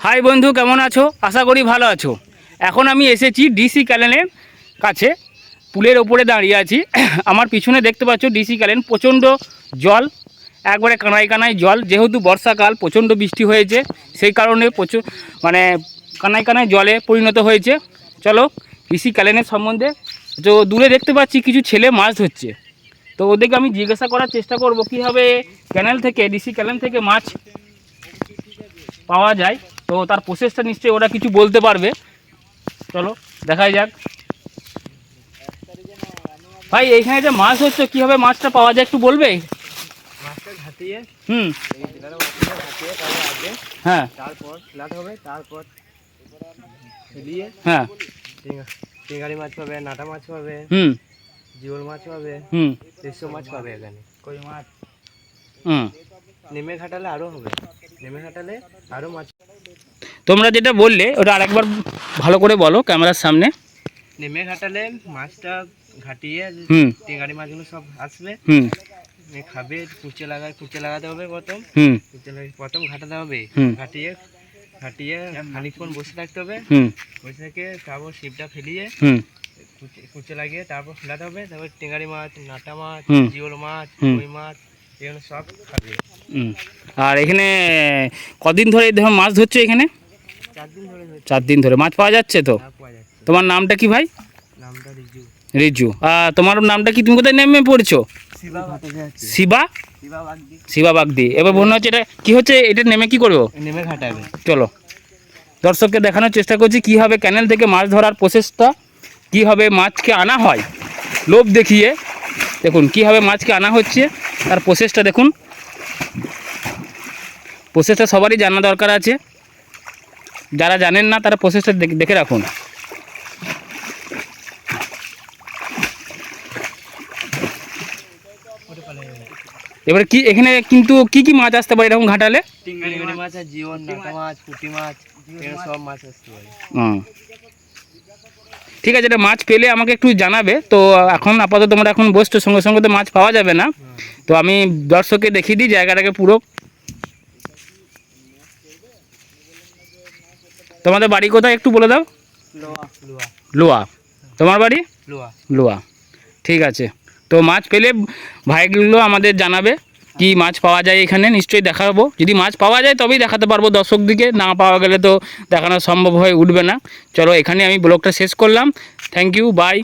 High বন্ধু, কেমন আছো? আশা করি ভালো আছো। এখন আমি এসেছি ডিসি ক্যালেনের কাছে। পুলের ওপরে দাঁড়িয়ে আছি। আমার পিছনে দেখতে পাচ্ছ ডিসি ক্যালেন প্রচণ্ড জল, একবারে কানায় কানায় জল। যেহেতু বর্ষাকাল, প্রচণ্ড বৃষ্টি হয়েছে, সেই কারণে প্রচুর মানে কানায় কানায় জলে পরিণত হয়েছে। চলো ডিসি ক্যালেনের সম্বন্ধে, তো দূরে দেখতে পাচ্ছি কিছু ছেলে মাছ ধরছে। তো ওদেরকে আমি জিজ্ঞাসা করার চেষ্টা করব, কীভাবে ক্যানেল থেকে ডিসি ক্যানেল থেকে মাছ পাওয়া যায় তো তার প্রসেসটা নিশ্চয়ই ওরা কিছু বলতে পারবে। চলো দেখাই যাক। ভাই এইখানে যে মাছ হচ্ছে কীভাবে মাছটা পাওয়া যায় একটু বলবে? হুম। হ্যাঁ। তারপর হবে তারপর হ্যাঁ। টিঙ্গা- মাছ পাবে নাটা মাছ পাবে হুম। জিওল মাছ পাবে হুম। দেড়শো মাছ পাবে এখানে। কই মাছ? হুম। নেমে ঘাটালে আরও হবে। নেমে আরও মাছ তোমরা যেটা বললে ওটা আরেকবার ভালো করে বলো ক্যামেরার সামনে। নেমে ঘাটালে মাছটা ঘাটিয়ে টিঙ্গারি মাছগুলো সব আসবে। খাবে কুচে লাগায় কুচে লাগাতে হবে প্রথম। কুচে লাগিয়ে প্রথম ঘাটাতে হবে। ঘাটিয়ে ঘাটিয়ে খানিকক্ষণ বসে থাকতে হবে। বসে থেকে তারপর শিপটা ফেলিয়ে কুচে কুচে লাগিয়ে তারপর ফেলাতে হবে। তারপর টেঙ্গারি মাছ নাটা মাছ। জিওল মাছ। কই মাছ আর এখানে কদিন ধরে এই মাছ ধরছো এখানে? চার দিন ধরে। ধরে মাছ পাওয়া যাচ্ছে তো? যাচ্ছে। তোমার নামটা কি ভাই? রিজু। তোমার নামটা কি? তুমি কোথায় নেমে পড়ছো? শিবা শিবা? বাগদি। শিবা বাগদি। এবার মনে হচ্ছে এটা কি হচ্ছে? এটা নেমে কি করব? নেমে ঘাটাবে। চলো। দর্শককে দেখানোর চেষ্টা করছি কীভাবে ক্যানেল থেকে মাছ ধরার প্রসেসটা কীভাবে মাছকে আনা হয়। লোভ দেখিয়ে দেখুন কীভাবে মাছকে আনা হচ্ছে তার প্রসেসটা দেখুন। প্রসেসটা সবারই জানা দরকার আছে। যারা জানেন না তারা প্রসেসটা দেখে রাখুন। এবারে কি এখানে কিন্তু কি কি মাছ আসতে পারে এরকম ঘাটালে? মাছ আর নাটা মাছ পুঁটি মাছ সব মাছ আসতে পারে। হুম। ঠিক আছে এটা মাছ পেলে আমাকে একটু জানাবে। তো এখন আপাতত তোমরা এখন বসছো সঙ্গে সঙ্গে তো মাছ পাওয়া যাবে না। তো আমি দর্শককে দেখিয়ে দিই জায়গাটাকে পুরো। তোমাদের বাড়ি কোথায় একটু বলে দাও? লোয়া। তোমার বাড়ি? লোয়া। লোয়া। ঠিক আছে। তো মাছ পেলে ভাইগুলো আমাদের জানাবে। কি মাছ পাওয়া যায় এখানে নিশ্চয়ই দেখাবো। যদি মাছ পাওয়া যায় তবেই দেখাতে পারব দর্শক দিকে না পাওয়া গেলে তো দেখানো সম্ভব হয়ে উঠবে না। চলো এখানে আমি ব্লগটা শেষ করলাম। Thank you by